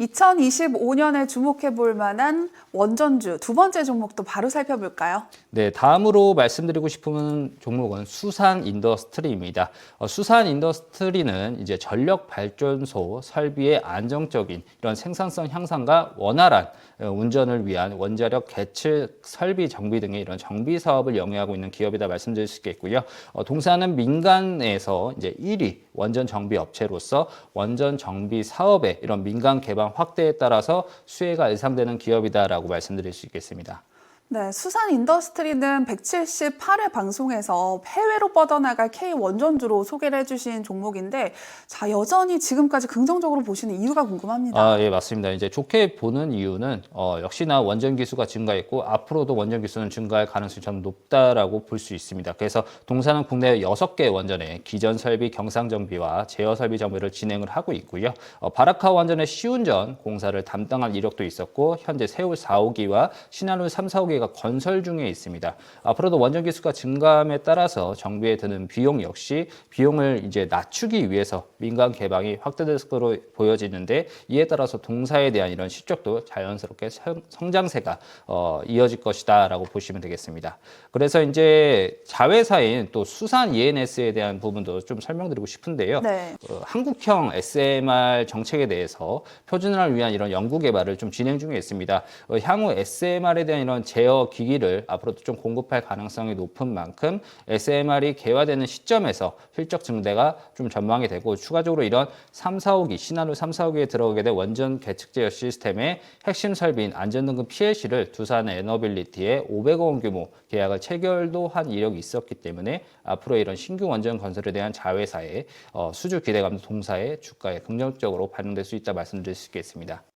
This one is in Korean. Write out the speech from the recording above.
2025년에 주목해 볼 만한 원전주 두 번째 종목도 바로 살펴볼까요? 네, 다음으로 말씀드리고 싶은 종목은 수산 인더스트리입니다. 어, 수산 인더스트리는 이제 전력 발전소 설비의 안정적인 이런 생산성 향상과 원활한 어, 운전을 위한 원자력 개측 설비 정비 등의 이런 정비 사업을 영위하고 있는 기업이다 말씀드릴 수 있겠고요. 어, 동사는 민간에서 이제 1위 원전 정비 업체로서 원전 정비 사업의 이런 민간 개방 확대에 따라서 수혜가 예상되는 기업이다라고 말씀드릴 수 있겠습니다. 네, 수산 인더스트리는 178회 방송에서 해외로 뻗어나갈 K 원전주로 소개를 해주신 종목인데, 자 여전히 지금까지 긍정적으로 보시는 이유가 궁금합니다. 아, 예, 맞습니다. 이제 좋게 보는 이유는 어, 역시나 원전 기수가 증가했고 앞으로도 원전 기수는 증가할 가능성이 좀 높다라고 볼 수 있습니다. 그래서 동사는 국내 6개 원전의 기전 설비 경상 정비와 제어 설비 정비를 진행을 하고 있고요. 어, 바라카 원전의 시운전 공사를 담당할 이력도 있었고 현재 세울 4, 5기와 신한울 3, 4, 5기 가 건설 중에 있습니다. 앞으로도 원전 기수가 증가함에 따라서 정비에 드는 비용 역시 비용을 이제 낮추기 위해서 민간 개방이 확대될 것으로 보여지는데 이에 따라서 동사에 대한 이런 실적도 자연스럽게 성- 성장세가 어, 이어질 것이다라고 보시면 되겠습니다. 그래서 이제 자회사인 또 수산 ENS에 대한 부분도 좀 설명드리고 싶은데요. 네. 어, 한국형 SMR 정책에 대해서 표준화를 위한 이런 연구 개발을 좀 진행 중에 있습니다. 어, 향후 SMR에 대한 이런 제어 기기를 앞으로도 좀 공급할 가능성이 높은 만큼 SMR이 개화되는 시점에서 실적 증대가 좀 전망이 되고 추가적으로 이런 3, 4, 5기 신한울 3, 4, 5기에 들어가게 된 원전 계측 제어 시스템의 핵심 설비인 안전등급 PLC를 두산 에너빌리티에 500억 원 규모 계약을 체결도 한 이력이 있었기 때문에 앞으로 이런 신규 원전 건설에 대한 자회사의 어, 수주 기대감도 동사의 주가에 긍정적으로 반영될 수 있다 말씀드릴 수 있겠습니다.